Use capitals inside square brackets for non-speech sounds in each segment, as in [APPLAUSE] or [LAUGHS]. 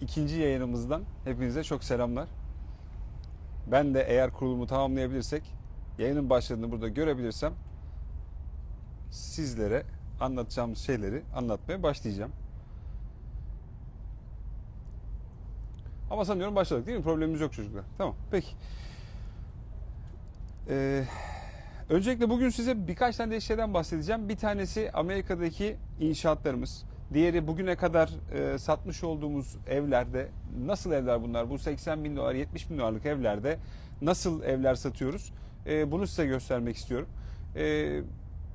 ikinci yayınımızdan hepinize çok selamlar. Ben de eğer kurulumu tamamlayabilirsek, yayının başladığını burada görebilirsem sizlere anlatacağımız şeyleri anlatmaya başlayacağım. Ama sanıyorum başladık değil mi? Problemimiz yok çocuklar. Tamam, peki. Ee, öncelikle bugün size birkaç tane de şeyden bahsedeceğim. Bir tanesi Amerika'daki inşaatlarımız. Diğeri bugüne kadar e, satmış olduğumuz evlerde nasıl evler bunlar? Bu 80 bin dolar, 70 bin dolarlık evlerde nasıl evler satıyoruz? E, bunu size göstermek istiyorum. E,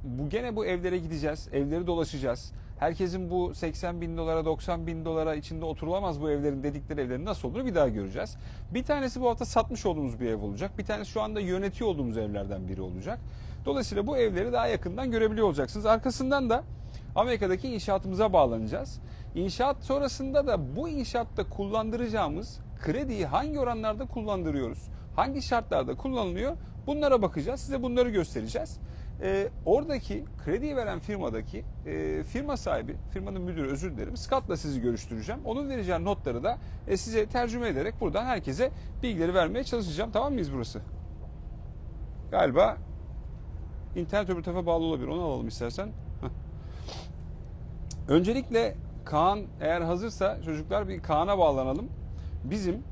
bu gene bu evlere gideceğiz, evleri dolaşacağız. Herkesin bu 80 bin dolara, 90 bin dolara içinde oturulamaz bu evlerin dedikleri evlerin nasıl olduğunu bir daha göreceğiz. Bir tanesi bu hafta satmış olduğumuz bir ev olacak. Bir tanesi şu anda yönetiyor olduğumuz evlerden biri olacak. Dolayısıyla bu evleri daha yakından görebiliyor olacaksınız. Arkasından da Amerika'daki inşaatımıza bağlanacağız. İnşaat sonrasında da bu inşaatta kullandıracağımız krediyi hangi oranlarda kullandırıyoruz? Hangi şartlarda kullanılıyor? Bunlara bakacağız. Size bunları göstereceğiz. Ee, oradaki krediyi veren firmadaki e, firma sahibi, firmanın müdürü özür dilerim, Scott'la sizi görüştüreceğim. Onun vereceği notları da e, size tercüme ederek buradan herkese bilgileri vermeye çalışacağım. Tamam mıyız burası? Galiba internet öbür tarafa bağlı olabilir. Onu alalım istersen. Öncelikle Kaan eğer hazırsa çocuklar bir Kaan'a bağlanalım. Bizim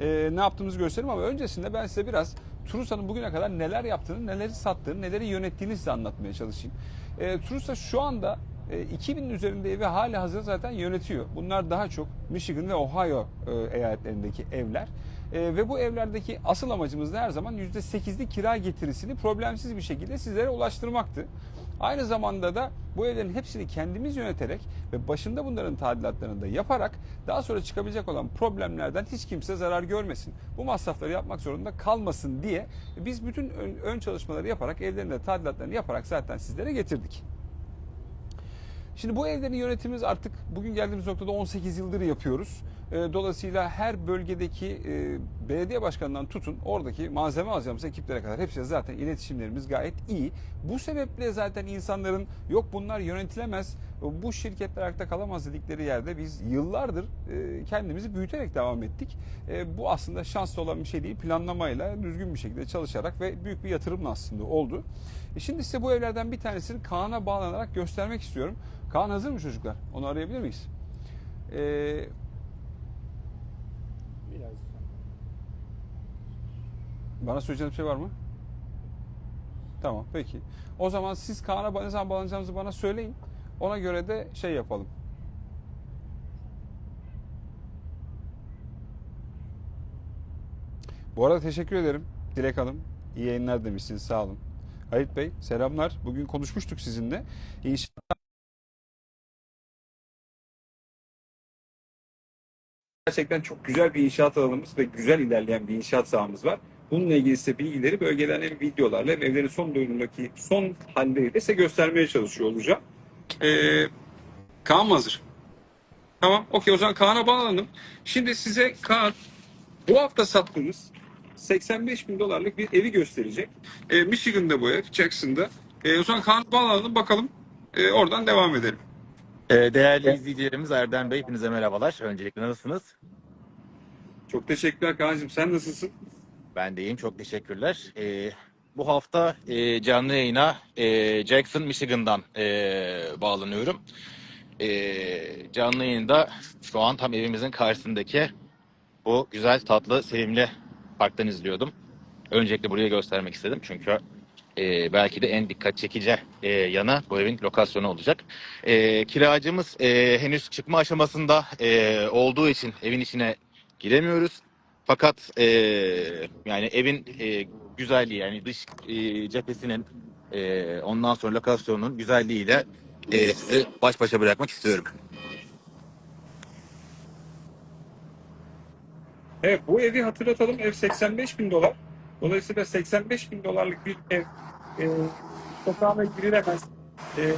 e, ne yaptığımızı gösterelim ama öncesinde ben size biraz Trusa'nın bugüne kadar neler yaptığını, neleri sattığını, neleri yönettiğini size anlatmaya çalışayım. E, Trusa şu anda e, 2000'in üzerinde evi hala hazır zaten yönetiyor. Bunlar daha çok Michigan ve Ohio e, eyaletlerindeki evler. E, ve bu evlerdeki asıl amacımız da her zaman %8'lik kira getirisini problemsiz bir şekilde sizlere ulaştırmaktı. Aynı zamanda da bu evlerin hepsini kendimiz yöneterek ve başında bunların tadilatlarını da yaparak daha sonra çıkabilecek olan problemlerden hiç kimse zarar görmesin. Bu masrafları yapmak zorunda kalmasın diye biz bütün ön, ön çalışmaları yaparak evlerin de tadilatlarını yaparak zaten sizlere getirdik. Şimdi bu evlerin yönetimimiz artık bugün geldiğimiz noktada 18 yıldır yapıyoruz. E, Dolayısıyla her bölgedeki e, belediye başkanından tutun oradaki malzeme alacağımız ekiplere kadar hepsi zaten iletişimlerimiz gayet iyi. Bu sebeple zaten insanların yok bunlar yönetilemez, bu şirketler ayakta kalamaz dedikleri yerde biz yıllardır e, kendimizi büyüterek devam ettik. E, Bu aslında şanslı olan bir şey değil. Planlamayla düzgün bir şekilde çalışarak ve büyük bir yatırımla aslında oldu. E, Şimdi size bu evlerden bir tanesini Kaan'a bağlanarak göstermek istiyorum. Kaan hazır mı çocuklar? Onu arayabilir miyiz? Ee, Biraz bana söyleyeceğiniz bir şey var mı? Tamam peki. O zaman siz Kaan'a ne zaman bağlanacağınızı bana söyleyin. Ona göre de şey yapalım. Bu arada teşekkür ederim Dilek Hanım. İyi yayınlar demişsiniz sağ olun. Halit Bey selamlar. Bugün konuşmuştuk sizinle. İnşallah Gerçekten çok güzel bir inşaat alanımız ve güzel ilerleyen bir inşaat sahamız var. Bununla ilgili size bilgileri bölgeden videolarla hem evlerin son durumundaki son halleriyle size göstermeye çalışıyor olacağım. Ee, Kaan mı hazır? Tamam, okey o zaman Kaan'a bağlanalım. Şimdi size Kaan bu hafta sattığımız 85 bin dolarlık bir evi gösterecek. Ee, Michigan'da bu ev, Jackson'da. Ee, o zaman Kaan'a bağlanalım bakalım. Ee, oradan devam edelim. Ee, Değerli izleyicilerimiz Erdem Bey, hepinize merhabalar. Öncelikle nasılsınız? Çok teşekkürler Kaan'cığım. Sen nasılsın? Ben de iyiyim, çok teşekkürler. Ee, bu hafta e, canlı yayına e, Jackson, Michigan'dan e, bağlanıyorum. E, canlı yayında şu an tam evimizin karşısındaki bu güzel, tatlı, sevimli parktan izliyordum. Öncelikle burayı göstermek istedim çünkü e, belki de en dikkat çekici e, yanı bu evin lokasyonu olacak. E, kiracımız e, henüz çıkma aşamasında e, olduğu için evin içine giremiyoruz. Fakat e, yani evin e, güzelliği yani dış e, cephesinin e, ondan sonra lokasyonun güzelliğiyle e, sizi baş başa bırakmak istiyorum. Evet bu evi hatırlatalım. Ev 85 bin dolar. Dolayısıyla 85 bin dolarlık bir ev e, sokağına girilemez. E,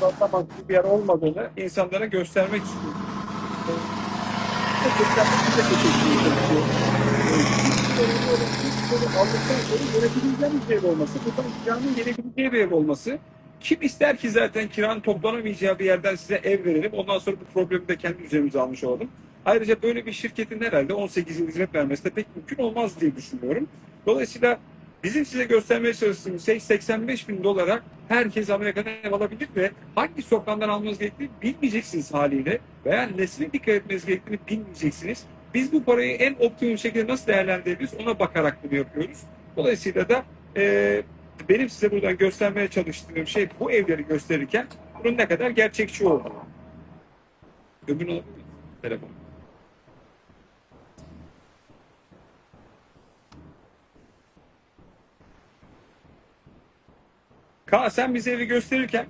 satlamaz bir yer olmadığını insanlara göstermek istiyorum. E, göstermek için de. E, bir soru bir ev olması, buradan kiranın gelebileceği bir ev olması. Kim ister ki zaten kiranın toplanamayacağı bir yerden size ev verelim. Ondan sonra bu problemi de kendi üzerimize almış olalım. Ayrıca böyle bir şirketin herhalde 18 yıl hizmet vermesi de pek mümkün olmaz diye düşünüyorum. Dolayısıyla bizim size göstermeye çalıştığımız şey 85 bin dolara herkes Amerika'dan ev alabilir ve hangi sokağından almanız gerektiğini bilmeyeceksiniz haliyle veya nesine dikkat etmeniz gerektiğini bilmeyeceksiniz. Biz bu parayı en optimum şekilde nasıl değerlendirebiliriz ona bakarak bunu yapıyoruz. Dolayısıyla da e, benim size buradan göstermeye çalıştığım şey bu evleri gösterirken bunun ne kadar gerçekçi olduğu. Miyim? Telefon. Kaan sen bize evi gösterirken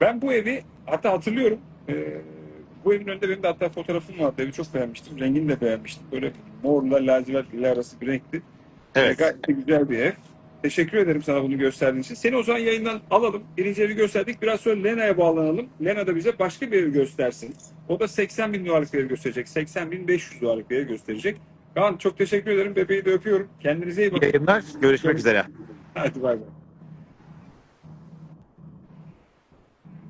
ben bu evi hatta hatırlıyorum e, bu evin önünde benim de hatta fotoğrafım vardı. Evi çok beğenmiştim. Rengini de beğenmiştim. Böyle morla lacivert ile arası bir renkti. Evet. Gayet de güzel bir ev. Teşekkür ederim sana bunu gösterdiğin için. Seni o zaman yayından alalım. Birinci evi gösterdik. Biraz sonra Lena'ya bağlanalım. Lena da bize başka bir evi göstersin. O da 80 bin dolarlık bir ev gösterecek. 80 bin 500 dolarlık bir ev gösterecek. Kaan çok teşekkür ederim. Bebeği de öpüyorum. Kendinize iyi İyi bakın. yayınlar. Görüşmek üzere. Hadi bay bay.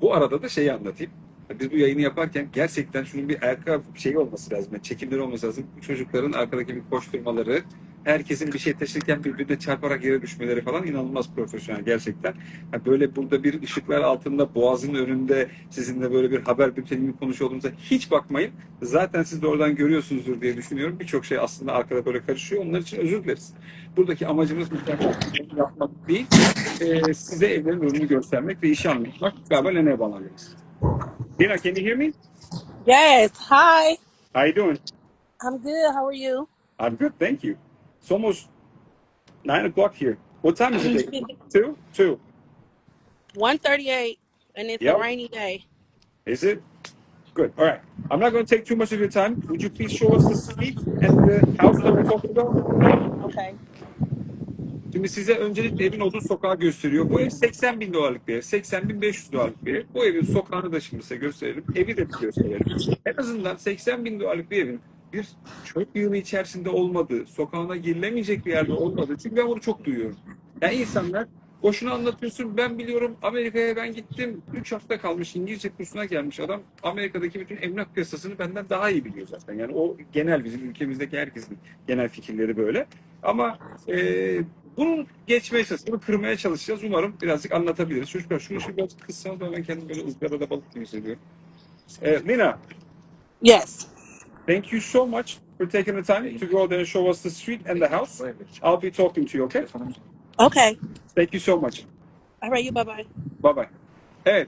Bu arada da şeyi anlatayım. Biz bu yayını yaparken gerçekten şunun bir ayakkabı şeyi olması lazım. Yani çekimleri olması lazım. Bu çocukların arkadaki bir koşturmaları, herkesin bir şey taşırken birbirine çarparak yere düşmeleri falan inanılmaz profesyonel gerçekten. Yani böyle burada bir ışıklar altında boğazın önünde sizinle böyle bir haber bülteni gibi konuşuyor olduğumuza hiç bakmayın. Zaten siz de oradan görüyorsunuzdur diye düşünüyorum. Birçok şey aslında arkada böyle karışıyor. Onlar için özür dileriz. Buradaki amacımız şey yapmak değil. Ee, size evlerin ürünü göstermek ve işi anlatmak. Galiba Lena'ya bağlanıyoruz. Lena, can you hear me? Yes. Hi. How you doing? I'm good. How are you? I'm good, thank you. It's almost nine o'clock here. What time is it? [LAUGHS] Two? Two. 138 and it's Yep. a rainy day. Is it? Good. All right. I'm not going to take too much of your time. Would you please show us the street and the house that we're talking about? Okay. Şimdi size öncelikle evin olduğu sokağı gösteriyor. Bu ev 80 bin dolarlık bir ev. 80 bin 500 dolarlık bir ev. Bu evin sokağını da şimdi size gösterelim. Evi de gösterelim. En azından 80 bin dolarlık bir evin bir çöp yığını içerisinde olmadığı, sokağına girilemeyecek bir yerde olmadığı. Çünkü ben bunu çok duyuyorum. Yani insanlar boşuna anlatıyorsun. Ben biliyorum Amerika'ya ben gittim. 3 hafta kalmış İngilizce kursuna gelmiş adam. Amerika'daki bütün emlak piyasasını benden daha iyi biliyor zaten. Yani o genel bizim ülkemizdeki herkesin genel fikirleri böyle. Ama e, bunu geçmeye çalışacağız, bunu kırmaya çalışacağız. Umarım birazcık anlatabiliriz. Çocuklar şunu şu biraz kıssam da ben kendimi böyle ızgarada balık gibi hissediyorum. E, Lina, Yes. thank you so much for taking the time to go there and show us the street and the house. I'll be talking to you, okay? Okay. Thank you so much. All right. You bye bye. Bye bye. Evet.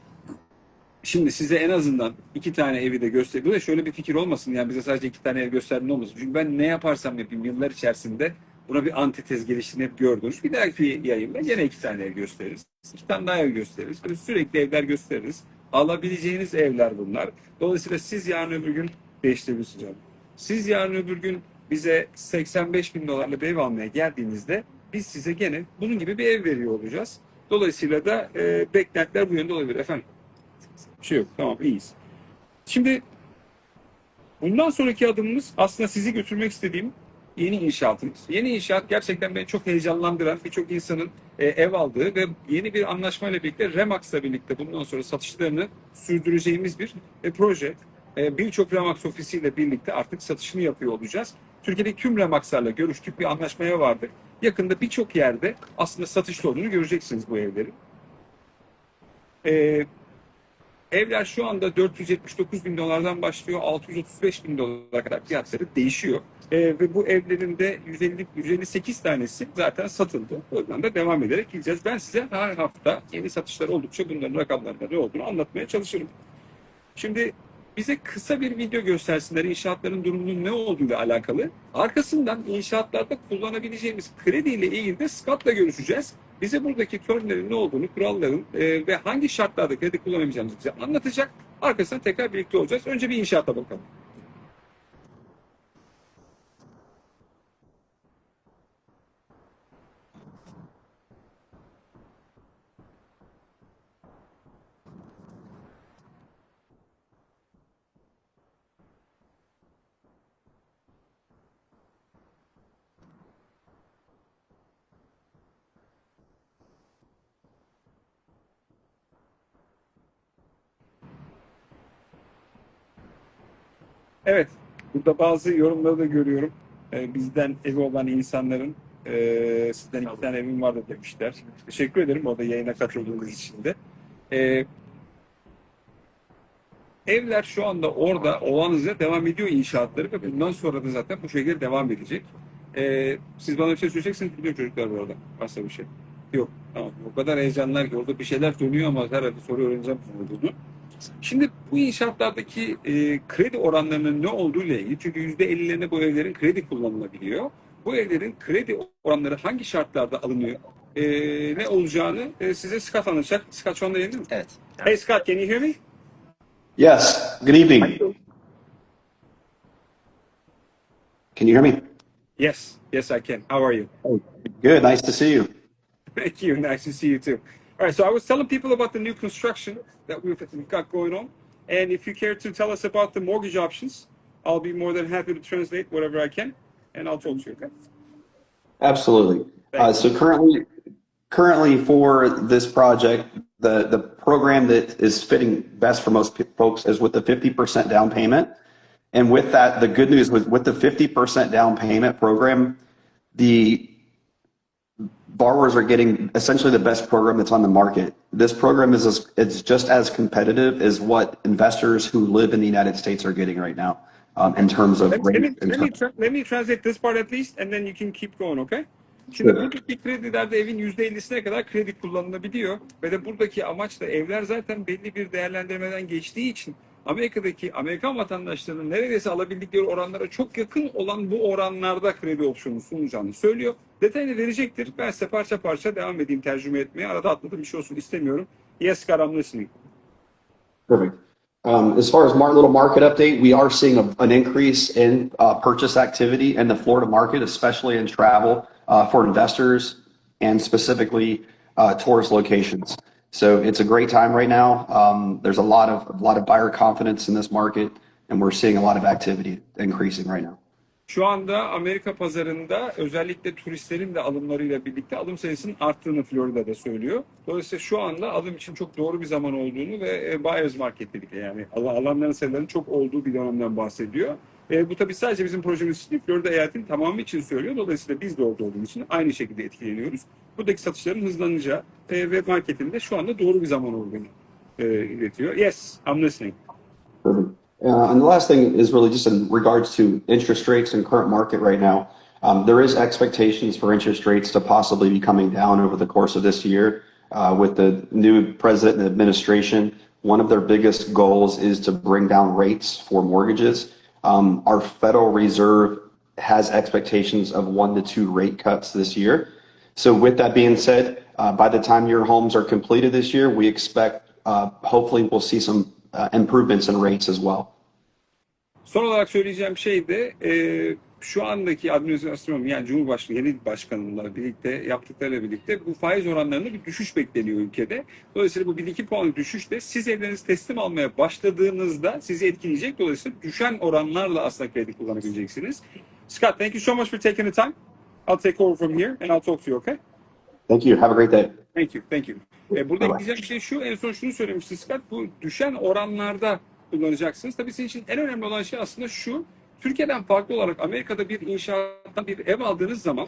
Şimdi size en azından iki tane evi de göstereyim. Bu da şöyle bir fikir olmasın. Yani bize sadece iki tane ev gösterdin olmasın. Çünkü ben ne yaparsam yapayım yıllar içerisinde buna bir antitez geliştiğini hep gördünüz. Bir dahaki yayında yine iki tane ev gösteririz. İki tane daha ev gösteririz. Böyle sürekli evler gösteririz. Alabileceğiniz evler bunlar. Dolayısıyla siz yarın öbür gün sıcak. Siz yarın öbür gün bize 85 bin dolarla bir ev almaya geldiğinizde biz size gene bunun gibi bir ev veriyor olacağız. Dolayısıyla da e, beklentiler bu yönde olabilir efendim. Bir şey yok. Tamam iyiyiz. Şimdi bundan sonraki adımımız aslında sizi götürmek istediğim yeni inşaatımız. Yeni inşaat gerçekten beni çok heyecanlandıran birçok insanın e, ev aldığı ve yeni bir anlaşmayla birlikte Remax'la birlikte bundan sonra satışlarını sürdüreceğimiz bir e, proje. E, Birçok Remax ofisiyle birlikte artık satışını yapıyor olacağız. Türkiye'deki tüm Remax'larla görüştük bir anlaşmaya vardık. Yakında birçok yerde aslında satışta olduğunu göreceksiniz bu evlerin. E, Evler şu anda 479 bin dolardan başlıyor 635 bin dolara kadar fiyatları değişiyor. Ee, ve bu evlerin de 150, 158 tanesi zaten satıldı. Oradan da devam ederek gideceğiz. Ben size her hafta yeni satışlar oldukça bunların rakamlarında ne olduğunu anlatmaya çalışırım. Şimdi bize kısa bir video göstersinler inşaatların durumunun ne olduğuyla alakalı. Arkasından inşaatlarda kullanabileceğimiz krediyle ilgili de Scott'la görüşeceğiz. Bize buradaki termlerin ne olduğunu, kuralların e, ve hangi şartlarda kredi kullanabileceğimizi bize anlatacak. Arkasından tekrar birlikte olacağız. Önce bir inşaata bakalım. Evet, burada bazı yorumları da görüyorum. Ee, bizden evi olan insanların e, sizden iki tane evim vardı demişler. Teşekkür ederim orada yayına katıldığınız için de. Ee, evler şu anda orada olan hızla devam ediyor inşaatları ve bundan sonra da zaten bu şekilde devam edecek. Ee, siz bana bir şey söyleyeceksiniz biliyor çocuklar bu arada. Varsa bir şey. Yok. Tamam. O kadar heyecanlar ki orada bir şeyler dönüyor ama herhalde soru öğreneceğim ne olduğunu. Şimdi bu inşaatlardaki e, kredi oranlarının ne olduğu ile ilgili çünkü yüzde ellilerinde bu evlerin kredi kullanılabiliyor. Bu evlerin kredi oranları hangi şartlarda alınıyor? e, ne olacağını e, size Scott anlatacak. Scott şu anda yayında mı? Evet. Hey Scott, can you hear me? Yes. Good evening. Can you hear me? Yes, yes I can. How are you? Good. Nice to see you. Thank you. Nice to see you too. All right, so I was telling people about the new construction that we've we've got going on. And if you care to tell us about the mortgage options, I'll be more than happy to translate whatever I can, and I'll talk to you. Okay? Absolutely. Uh, so currently, currently for this project, the the program that is fitting best for most folks is with the 50% down payment. And with that, the good news with with the 50% down payment program, the borrowers are getting essentially the best program that's on the market. This program is as, it's just as competitive as what investors who live in the United States are getting right now um, in terms of Let, let me rate. let me tra- let me translate this part at least, and then you can keep going, okay? Şimdi Sure. buradaki kredilerde evin %50'sine kadar kredi kullanılabiliyor ve de buradaki amaç da evler zaten belli bir değerlendirmeden geçtiği için Amerika'daki Amerikan vatandaşlarının neredeyse alabildikleri oranlara çok yakın olan bu oranlarda kredi opsiyonu sunacağını söylüyor. Detayını verecektir. Ben size parça parça devam edeyim tercüme etmeye. Arada atladığım bir şey olsun istemiyorum. Yes, Scott, I'm listening. Perfect. Um, as far as mar- little market update, we are seeing a, an increase in uh, purchase activity in the Florida market, especially in travel uh, for investors and specifically uh, tourist locations. So it's a great time right now. Um, there's a lot of a lot of buyer confidence in this market, and we're seeing a lot of activity increasing right now. Şu anda Amerika pazarında özellikle turistlerin de alımlarıyla birlikte alım sayısının arttığını Florida'da söylüyor. Dolayısıyla şu anda alım için çok doğru bir zaman olduğunu ve e, buyer's market dedikleri yani al- alanların sayılarının çok olduğu bir dönemden bahsediyor. E, bu tabii sadece bizim projemiz için değil, Florida eyaletinin tamamı için söylüyor. Dolayısıyla biz de orada olduğumuz için aynı şekilde etkileniyoruz. Buradaki satışların hızlanacağı e, ve marketin şu anda doğru bir zaman olduğunu e, iletiyor. Yes, I'm listening. Uh, and the last thing is really just in regards to interest rates and current market right now. Um, there is expectations for interest rates to possibly be coming down over the course of this year uh, with the new president and administration. One of their biggest goals is to bring down rates for mortgages. Um, our Federal Reserve has expectations of one to two rate cuts this year. So with that being said, uh, by the time your homes are completed this year, we expect, hopefully we'll see some improvements in rates as well. Son olarak söyleyeceğim şey de e, şu andaki administrasyon yani Cumhurbaşkanı yeni başkanıyla birlikte yaptıklarıyla birlikte bu faiz oranlarında bir düşüş bekleniyor ülkede. Dolayısıyla bu 1-2 puanlık düşüş de siz evlerinizi teslim almaya başladığınızda sizi etkileyecek. Dolayısıyla düşen oranlarla aslında kredi kullanabileceksiniz. Scott, thank you so much for taking the time. I'll take over from here and I'll talk to you, okay? Thank you. Have a great day. Thank you, thank you. E, burada Bye-bye. ekleyeceğim bir şey şu, en son şunu söylemişti Scott, bu düşen oranlarda kullanacaksınız. Tabii sizin için en önemli olan şey aslında şu, Türkiye'den farklı olarak Amerika'da bir inşaattan bir ev aldığınız zaman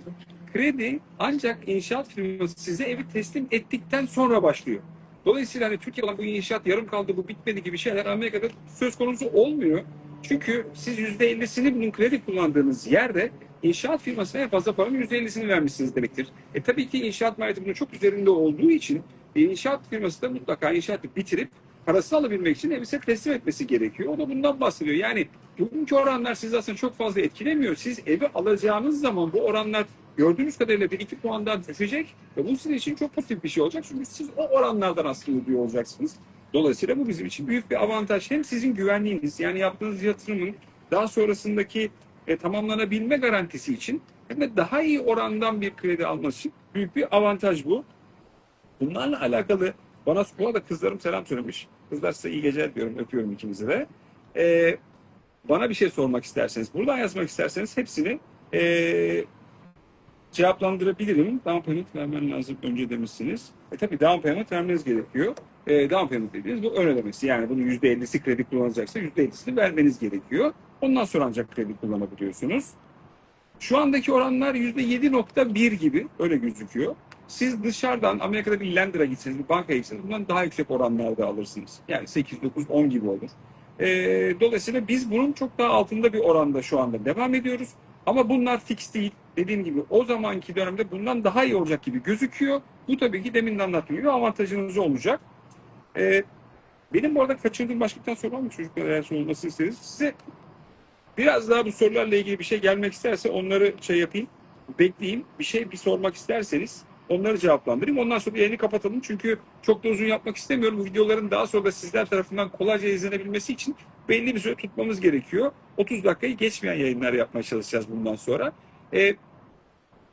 kredi ancak inşaat firması size evi teslim ettikten sonra başlıyor. Dolayısıyla hani Türkiye'de olan bu inşaat yarım kaldı, bu bitmedi gibi şeyler Amerika'da söz konusu olmuyor. Çünkü siz %50'sini bunun kredi kullandığınız yerde inşaat firmasına en fazla paranın %50'sini vermişsiniz demektir. E tabii ki inşaat maliyeti bunun çok üzerinde olduğu için inşaat firması da mutlaka inşaatı bitirip parasını alabilmek için size teslim etmesi gerekiyor. O da bundan bahsediyor. Yani bugünkü oranlar sizi aslında çok fazla etkilemiyor. Siz evi alacağınız zaman bu oranlar gördüğünüz kadarıyla bir iki puan daha düşecek ve bu sizin için çok pozitif bir şey olacak. Çünkü siz o oranlardan aslında ödüyor olacaksınız. Dolayısıyla bu bizim için büyük bir avantaj. Hem sizin güvenliğiniz yani yaptığınız yatırımın daha sonrasındaki e, tamamlanabilme garantisi için hem de daha iyi orandan bir kredi alması için büyük bir avantaj bu. Bunlarla alakalı bana bu arada kızlarım selam söylemiş. Kızlar size iyi geceler diyorum. Öpüyorum ikinizi de. Ee, bana bir şey sormak isterseniz, buradan yazmak isterseniz hepsini ee, cevaplandırabilirim. Down payment vermen lazım önce demişsiniz. E tabii down payment vermeniz gerekiyor. e, down payment dediğiniz bu ön ödemesi. Yani bunun %50'si kredi kullanılacaksa %50'sini vermeniz gerekiyor. Ondan sonra ancak kredi kullanabiliyorsunuz. Şu andaki oranlar %7.1 gibi öyle gözüküyor. Siz dışarıdan Amerika'da bir lender'a gitseniz, bir bankaya gitseniz bundan daha yüksek oranlarda alırsınız. Yani 8, 9, 10 gibi olur. Ee, dolayısıyla biz bunun çok daha altında bir oranda şu anda devam ediyoruz. Ama bunlar fix değil. Dediğim gibi o zamanki dönemde bundan daha iyi olacak gibi gözüküyor. Bu tabii ki demin de anlattığım gibi avantajınız olacak. Ee, benim bu arada kaçırdığım başka bir soru var mı çocuklar eğer sorulmasını isteriz. Size biraz daha bu sorularla ilgili bir şey gelmek isterse onları şey yapayım. Bekleyeyim. Bir şey bir sormak isterseniz onları cevaplandırayım. Ondan sonra yayını kapatalım. Çünkü çok da uzun yapmak istemiyorum. Bu videoların daha sonra da sizler tarafından kolayca izlenebilmesi için belli bir süre tutmamız gerekiyor. 30 dakikayı geçmeyen yayınlar yapmaya çalışacağız bundan sonra. Ee,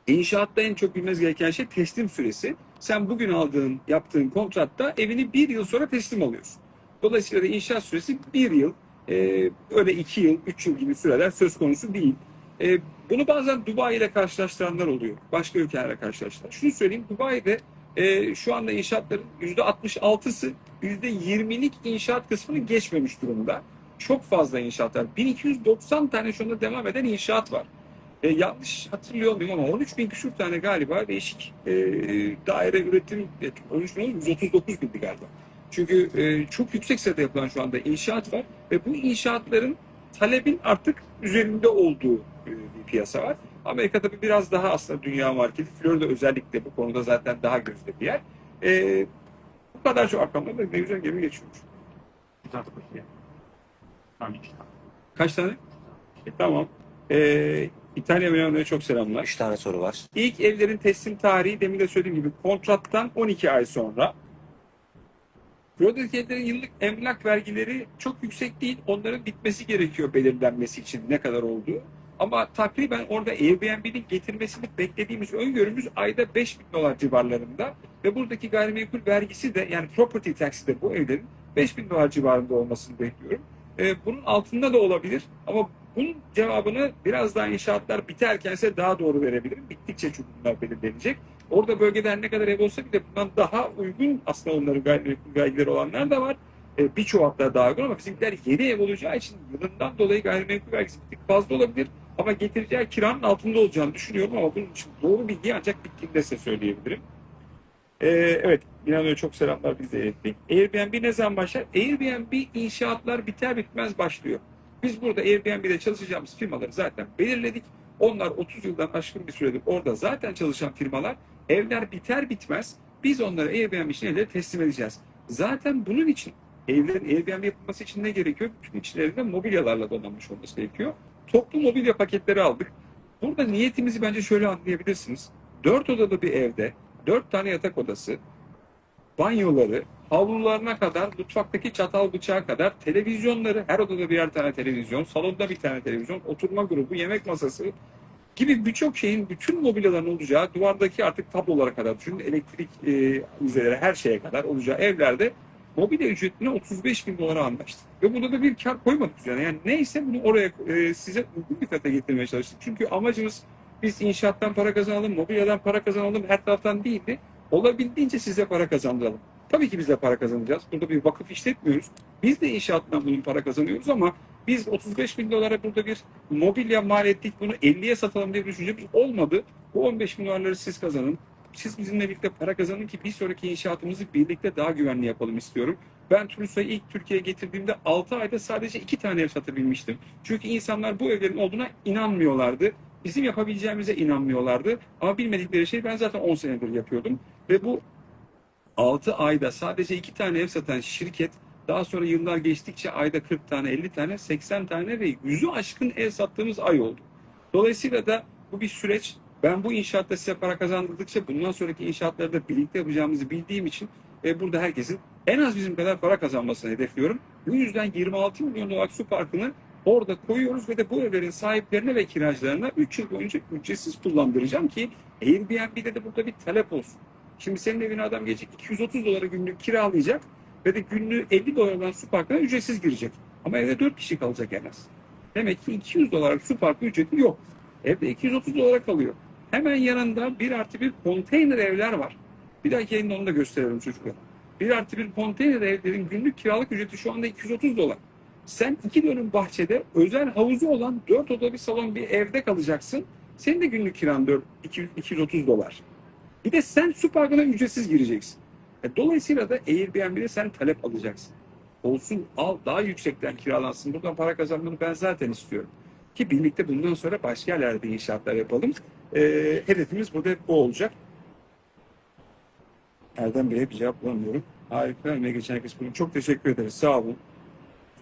İnşaatta en çok bilmeniz gereken şey teslim süresi. Sen bugün aldığın, yaptığın kontratta evini bir yıl sonra teslim alıyorsun. Dolayısıyla da inşaat süresi bir yıl, e, öyle iki yıl, üç yıl gibi süreler söz konusu değil. E, bunu bazen Dubai ile karşılaştıranlar oluyor. Başka ülkelerle karşılaştıran. Şunu söyleyeyim, Dubai'de e, şu anda inşaatların yüzde 66'sı yüzde 20'lik inşaat kısmını geçmemiş durumda. Çok fazla inşaat var. 1290 tane şu anda devam eden inşaat var. E, yanlış hatırlıyor muyum ama 13 bin küsur tane galiba değişik e, daire üretim e, 13 bin 139 bindi galiba. Çünkü e, çok yüksek sayıda yapılan şu anda inşaat var ve bu inşaatların talebin artık üzerinde olduğu e, bir piyasa var. Amerika tabii biraz daha aslında dünya marketi. Florida özellikle bu konuda zaten daha gözde bir yer. E, bu kadar çok arkamda da ne güzel gemi geçiyormuş. Kaç tane? E, tamam. E, İtalya Milano'ya çok selamlar. Üç tane soru var. İlk evlerin teslim tarihi demin de söylediğim gibi kontrattan 12 ay sonra. Evlerin yıllık emlak vergileri çok yüksek değil. Onların bitmesi gerekiyor belirlenmesi için ne kadar olduğu. Ama takriben orada Airbnb'nin getirmesini beklediğimiz öngörümüz ayda 5 bin dolar civarlarında. Ve buradaki gayrimenkul vergisi de yani property tax'i de bu evlerin 5 bin dolar civarında olmasını bekliyorum. Ee, bunun altında da olabilir ama bunun cevabını biraz daha inşaatlar biterkense daha doğru verebilirim. Bittikçe çünkü bunlar belirlenecek. Orada bölgede her ne kadar ev olsa bile bundan daha uygun aslında onların gayrimenkul vergileri olanlar da var. Ee, birçoğu hatta daha uygun ama bizimkiler yeni ev olacağı için yılından dolayı gayrimenkul vergisi bir tık fazla olabilir. Ama getireceği kiranın altında olacağını düşünüyorum ama bunun için doğru bilgi ancak bittiğinde size söyleyebilirim. Ee, evet, Milano'ya çok selamlar biz de ilettik. Airbnb ne zaman başlar? Airbnb inşaatlar biter bitmez başlıyor. Biz burada Airbnb'de çalışacağımız firmaları zaten belirledik. Onlar 30 yıldan aşkın bir süredir orada zaten çalışan firmalar. Evler biter bitmez biz onlara Airbnb için evleri teslim edeceğiz. Zaten bunun için evlerin Airbnb yapılması için ne gerekiyor? Bütün içlerinde mobilyalarla donanmış olması gerekiyor. Toplu mobilya paketleri aldık. Burada niyetimizi bence şöyle anlayabilirsiniz. Dört odalı bir evde dört tane yatak odası, banyoları, havlularına kadar, mutfaktaki çatal bıçağa kadar, televizyonları, her odada birer tane televizyon, salonda bir tane televizyon, oturma grubu, yemek masası gibi birçok şeyin, bütün mobilyaların olacağı, duvardaki artık tablolara kadar düşünün, elektrik e, üzeleri her şeye kadar olacağı evlerde mobilya ücretine 35 bin dolara anlaştık. Ve burada da bir kar koymadık üzerine. Yani neyse bunu oraya e, size uygun bir fiyata getirmeye çalıştık. Çünkü amacımız biz inşaattan para kazanalım, mobilyadan para kazanalım her taraftan değildi. Olabildiğince size para kazandıralım. Tabii ki biz de para kazanacağız. Burada bir vakıf işletmiyoruz. Biz de inşaattan bunun para kazanıyoruz ama biz 35 bin dolara burada bir mobilya mal ettik. Bunu 50'ye satalım diye düşüncemiz olmadı. Bu 15 bin dolarları siz kazanın. Siz bizimle birlikte para kazanın ki bir sonraki inşaatımızı birlikte daha güvenli yapalım istiyorum. Ben Tulusa'yı ilk Türkiye'ye getirdiğimde 6 ayda sadece 2 tane ev satabilmiştim. Çünkü insanlar bu evlerin olduğuna inanmıyorlardı. Bizim yapabileceğimize inanmıyorlardı. Ama bilmedikleri şey ben zaten 10 senedir yapıyordum. Ve bu 6 ayda sadece 2 tane ev satan şirket daha sonra yıllar geçtikçe ayda 40 tane, 50 tane, 80 tane ve 100'ü aşkın ev sattığımız ay oldu. Dolayısıyla da bu bir süreç. Ben bu inşaatta size para kazandırdıkça bundan sonraki inşaatları da birlikte yapacağımızı bildiğim için e, burada herkesin en az bizim kadar para kazanmasını hedefliyorum. Bu yüzden 26 milyon dolar su parkını orada koyuyoruz ve de bu evlerin sahiplerine ve kiracılarına 3 yıl boyunca ücretsiz kullandıracağım ki Airbnb'de de burada bir talep olsun. Şimdi senin evine adam gelecek 230 dolara günlük kiralayacak ve de günlüğü 50 dolardan su parkına ücretsiz girecek. Ama evde 4 kişi kalacak en az. Demek ki 200 dolarlık su parkı ücreti yok. Evde 230 dolara kalıyor. Hemen yanında bir artı bir konteyner evler var. Bir dahaki yayında onu da gösterelim çocuklar. Bir artı bir konteyner evlerin günlük kiralık ücreti şu anda 230 dolar. Sen iki dönüm bahçede özel havuzu olan 4 oda bir salon bir evde kalacaksın. Senin de günlük kiran 4, 200, 230 dolar. Bir de sen su parkına ücretsiz gireceksin. E, dolayısıyla da Airbnb'de sen talep alacaksın. Olsun al daha yüksekten kiralansın. Buradan para kazanmanı ben zaten istiyorum. Ki birlikte bundan sonra başka yerlerde inşaatlar yapalım. E, hedefimiz burada hep bu olacak. Erdem Bey'e bir cevap bulamıyorum. Harika. Emeğe geçen herkes bugün çok teşekkür ederiz. Sağ olun.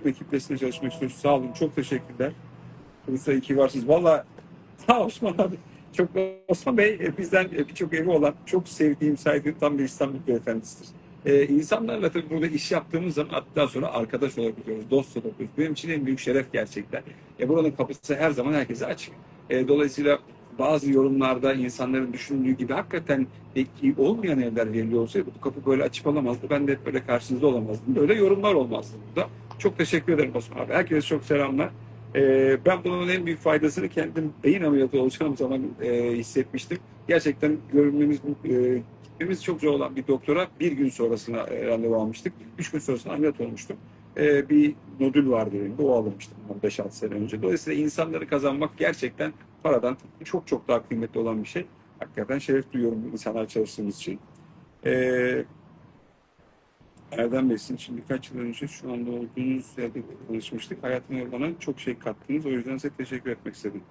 Bu ekiple sizinle çalışmak istiyoruz. Sağ olun. Çok teşekkürler. Bursa iyi ki varsınız. Valla sağ Osman abi. Çok Osman Bey e, bizden e, birçok evi olan çok sevdiğim, saydığım tam bir İstanbul beyefendisidir. Ee, insanlarla tabii burada iş yaptığımız zaman hatta sonra arkadaş olabiliyoruz, dost olabiliyoruz. Benim için en büyük şeref gerçekten. E, buranın kapısı her zaman herkese açık. E, dolayısıyla bazı yorumlarda insanların düşündüğü gibi hakikaten belki olmayan evler veriliyor olsaydı bu kapı böyle açık olamazdı. Ben de hep böyle karşınızda olamazdım. Böyle yorumlar olmazdı burada. Çok teşekkür ederim Osman abi. Herkese çok selamlar. Ee, ben bunun en büyük faydasını kendim beyin ameliyatı olacağım zaman e, hissetmiştim. Gerçekten görünmemiz, e, gitmemiz çok zor olan bir doktora bir gün sonrasına e, randevu almıştık. Üç gün sonrasında ameliyat olmuştum. E, bir nodül vardı elimde. O alınmıştım 5-6 sene önce. Dolayısıyla insanları kazanmak gerçekten paradan çok çok daha kıymetli olan bir şey. Hakikaten şeref duyuyorum insanlar çalıştığımız için. Ee, Erdem Bey için birkaç yıl önce şu anda olduğunuz yerde konuşmuştuk. Hayatıma bana çok şey kattınız. O yüzden size teşekkür etmek istedim.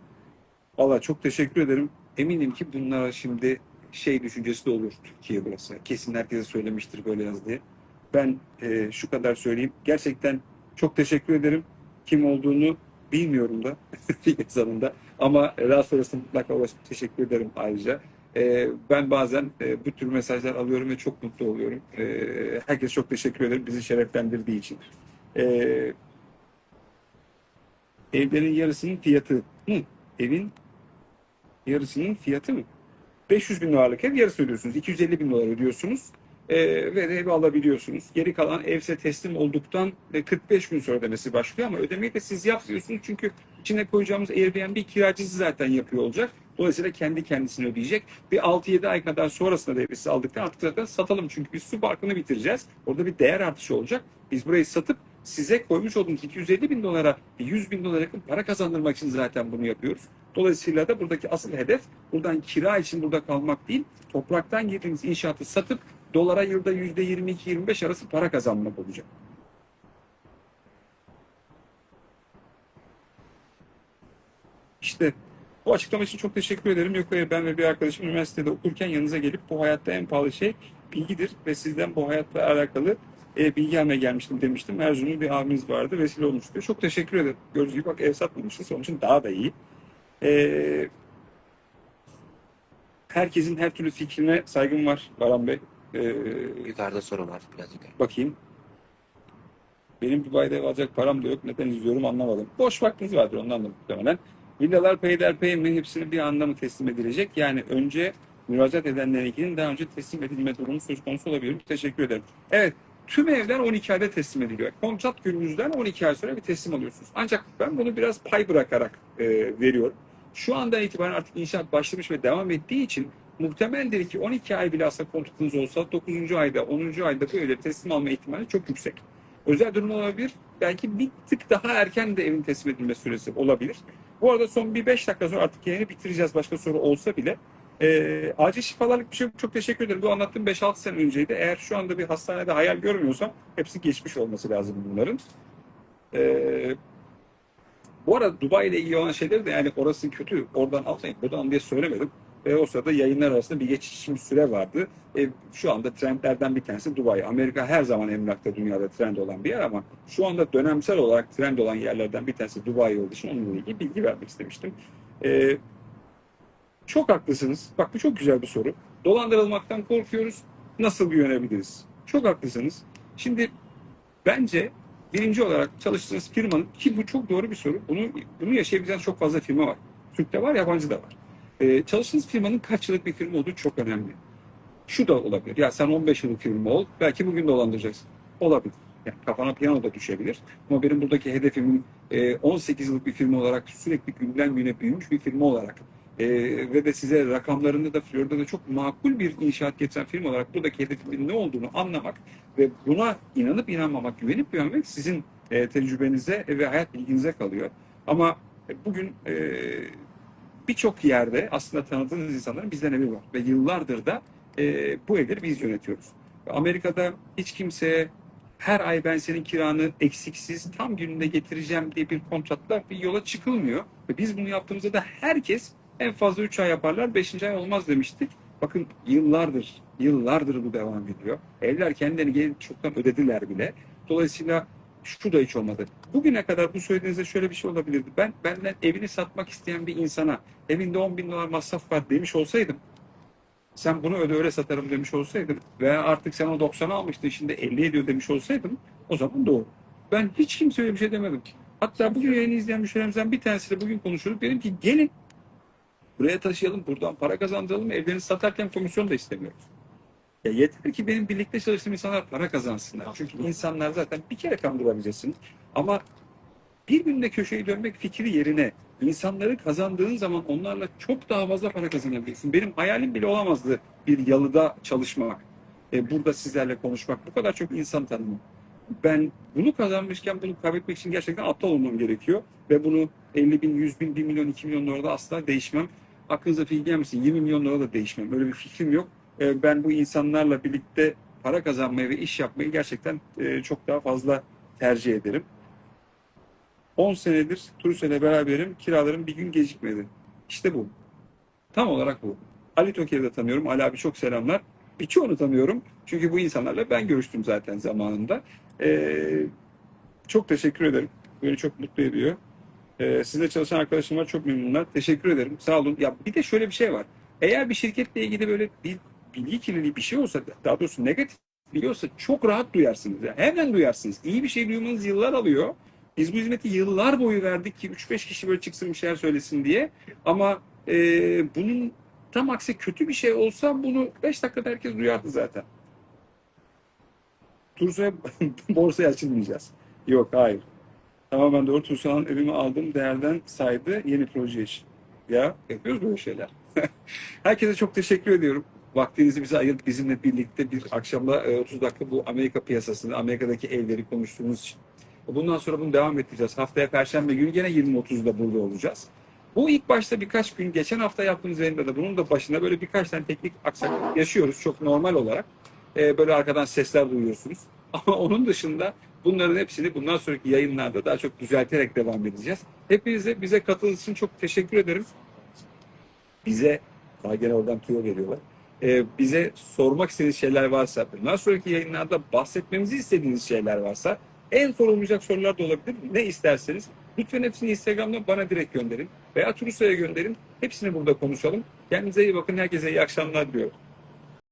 Valla çok teşekkür ederim. Eminim ki bunlara şimdi şey düşüncesi de olur Türkiye burası. Kesin herkese söylemiştir böyle yaz diye. Ben e, şu kadar söyleyeyim. Gerçekten çok teşekkür ederim. Kim olduğunu bilmiyorum da [LAUGHS] yazarında. Ama daha sonrasında mutlaka ulaşıp teşekkür ederim ayrıca. Ee, ben bazen e, bu tür mesajlar alıyorum ve çok mutlu oluyorum. Ee, herkese çok teşekkür ederim bizi şereflendirdiği için. Ee, evlerin yarısının fiyatı. Hı, evin yarısının fiyatı mı? 500 bin dolarlık ev yarısı ödüyorsunuz. 250 bin dolar ödüyorsunuz. Ve evi alabiliyorsunuz. Geri kalan ev size teslim olduktan e, 45 gün sonra ödemesi başlıyor ama ödemeyi de siz yapmıyorsunuz çünkü içine koyacağımız Airbnb kiracısı zaten yapıyor olacak. Dolayısıyla kendi kendisini ödeyecek. Bir 6-7 ay kadar sonrasında da evi size aldıktan artık zaten satalım. Çünkü biz su parkını bitireceğiz. Orada bir değer artışı olacak. Biz burayı satıp size koymuş olduğumuz 250 bin dolara 100 bin dolara yakın para kazandırmak için zaten bunu yapıyoruz. Dolayısıyla da buradaki asıl hedef buradan kira için burada kalmak değil, topraktan girdiğimiz inşaatı satıp dolara yılda %22-25 arası para kazanmak olacak. İşte bu açıklama için çok teşekkür ederim. Yok hayır ben ve bir arkadaşım üniversitede okurken yanınıza gelip bu hayatta en pahalı şey bilgidir ve sizden bu hayatla alakalı e, bilgi almaya gelmiştim demiştim. Erzurumlu bir abimiz vardı. Vesile olmuştu. Çok teşekkür ederim. Gördüğünüz gibi bak ev satmamışız. Onun için daha da iyi. E, herkesin her türlü fikrine saygım var Baran Bey. E, Yukarıda soru var biraz yukarı. bakayım. Benim Dubai'de ev alacak param da yok. Neden izliyorum anlamadım. Boş vaktiniz vardır ondan da muhtemelen. Villalar peyderpey mi hepsinin bir anda mı teslim edilecek? Yani önce müracaat edenlerinkinin daha önce teslim edilme durumu söz konusu olabilir. Teşekkür ederim. Evet tüm evler 12 ayda teslim ediliyor. Kontrat gününüzden 12 ay sonra bir teslim alıyorsunuz. Ancak ben bunu biraz pay bırakarak e, veriyorum. Şu andan itibaren artık inşaat başlamış ve devam ettiği için muhtemeldir ki 12 ay bile aslında kontratınız olsa 9. ayda 10. ayda böyle teslim alma ihtimali çok yüksek. Özel durum olabilir. Belki bir tık daha erken de evin teslim edilme süresi olabilir. Bu arada son bir 5 dakika sonra artık yayını bitireceğiz başka soru olsa bile. Ee, acil şifalarlık bir şey yok. Çok teşekkür ederim. Bu anlattığım 5-6 sene önceydi. Eğer şu anda bir hastanede hayal görmüyorsam hepsi geçmiş olması lazım bunların. Ee, bu arada Dubai ile ilgili olan şeyleri de yani orası kötü oradan almayın buradan diye söylemedim. Ve o sırada yayınlar arasında bir geçişim süre vardı. E, şu anda trendlerden bir tanesi Dubai. Amerika her zaman emlakta dünyada trend olan bir yer ama şu anda dönemsel olarak trend olan yerlerden bir tanesi Dubai olduğu için onunla ilgili bilgi vermek istemiştim. E, çok haklısınız. Bak bu çok güzel bir soru. Dolandırılmaktan korkuyoruz. Nasıl güvenebiliriz? Çok haklısınız. Şimdi bence birinci olarak çalıştığınız firmanın ki bu çok doğru bir soru. Bunu bunu yaşayabilen çok fazla firma var. Türk'te var, yabancı da var. Ee, çalıştığınız firmanın kaç yıllık bir firma olduğu çok önemli. Şu da olabilir. Ya sen 15 yıllık firma ol. Belki bugün dolandıracaksın. Olabilir. Yani kafana piyano da düşebilir. Ama benim buradaki hedefimin e, 18 yıllık bir firma olarak sürekli günden güne büyümüş bir firma olarak e, ve de size rakamlarında da Florida'da çok makul bir inşaat getiren firma olarak buradaki hedefin ne olduğunu anlamak ve buna inanıp inanmamak, güvenip güvenmek sizin e, tecrübenize ve hayat bilginize kalıyor. Ama bugün e, birçok yerde aslında tanıdığınız insanların bizden evi var ve yıllardır da e, bu evleri biz yönetiyoruz. Amerika'da hiç kimseye her ay ben senin kiranı eksiksiz tam gününde getireceğim diye bir kontratla bir yola çıkılmıyor. Ve biz bunu yaptığımızda da herkes en fazla 3 ay yaparlar 5. ay olmaz demiştik. Bakın yıllardır, yıllardır bu devam ediyor. Evler kendilerini çoktan ödediler bile. Dolayısıyla şu da hiç olmadı. Bugüne kadar bu söylediğinizde şöyle bir şey olabilirdi. Ben benden evini satmak isteyen bir insana evinde 10 bin dolar masraf var demiş olsaydım sen bunu öde öyle satarım demiş olsaydım veya artık sen o 90'ı almıştın şimdi 50 ediyor demiş olsaydım o zaman doğru. Ben hiç kimseye bir şey demedim. Hatta bugün yayını izleyen müşterimizden bir tanesiyle bugün konuşuyorduk. Dedim ki gelin buraya taşıyalım buradan para kazandıralım evlerini satarken komisyon da istemiyoruz. Ya yeter ki benim birlikte çalıştığım insanlar para kazansınlar. Çünkü insanlar zaten bir kere kandırabilirsin. Ama bir günde köşeyi dönmek fikri yerine insanları kazandığın zaman onlarla çok daha fazla para kazanabilirsin. Benim hayalim bile olamazdı bir yalıda çalışmak. e, burada sizlerle konuşmak. Bu kadar çok insan tanımak. Ben bunu kazanmışken bunu kaybetmek için gerçekten aptal olmam gerekiyor. Ve bunu 50 bin, 100 bin, 1 milyon, 2 milyon dolarda asla değişmem. Aklınıza fikir gelmesin 20 milyon dolara da değişmem. Öyle bir fikrim yok. E, ben bu insanlarla birlikte para kazanmayı ve iş yapmayı gerçekten e, çok daha fazla tercih ederim. 10 senedir Turist'le beraberim. Kiralarım bir gün gecikmedi. İşte bu. Tam olarak bu. Ali Toker'i de tanıyorum. Ali abi çok selamlar. Birçoğunu tanıyorum. Çünkü bu insanlarla ben görüştüm zaten zamanında. Ee, çok teşekkür ederim. Beni çok mutlu ediyor. Ee, sizinle çalışan arkadaşım var. Çok memnunlar. Teşekkür ederim. Sağ olun. Ya bir de şöyle bir şey var. Eğer bir şirketle ilgili böyle bir bilgi kirliliği bir şey olsa, daha doğrusu negatif biliyorsa çok rahat duyarsınız. Yani hemen duyarsınız. İyi bir şey duymanız yıllar alıyor. Biz bu hizmeti yıllar boyu verdik ki 3-5 kişi böyle çıksın bir şeyler söylesin diye. Ama e, bunun tam aksi kötü bir şey olsa bunu 5 dakikada herkes duyardı zaten. Tursa'ya [LAUGHS] borsaya açılmayacağız. Yok hayır. Tamamen doğru. Tursa'nın evimi aldım değerden saydı yeni proje için. Ya yapıyoruz böyle şeyler. [LAUGHS] Herkese çok teşekkür ediyorum. Vaktinizi bize ayırıp bizimle birlikte bir akşamda e, 30 dakika bu Amerika piyasasını, Amerika'daki evleri konuştuğumuz için. Bundan sonra bunu devam ettireceğiz. Haftaya Perşembe günü gene 20.30'da burada olacağız. Bu ilk başta birkaç gün, geçen hafta yaptığımız yayında da bunun da başında böyle birkaç tane teknik aksaklık yaşıyoruz çok normal olarak. Ee, böyle arkadan sesler duyuyorsunuz. [LAUGHS] Ama onun dışında bunların hepsini bundan sonraki yayınlarda daha çok düzelterek devam edeceğiz. Hepinize bize katıldığınız için çok teşekkür ederim. Bize, daha gene oradan tüyo veriyorlar. Ee, bize sormak istediğiniz şeyler varsa, bundan sonraki yayınlarda bahsetmemizi istediğiniz şeyler varsa en sorulmayacak sorular da olabilir. Ne isterseniz lütfen hepsini Instagram'dan bana direkt gönderin. Veya Turusa'ya gönderin. Hepsini burada konuşalım. Kendinize iyi bakın. Herkese iyi akşamlar diliyorum.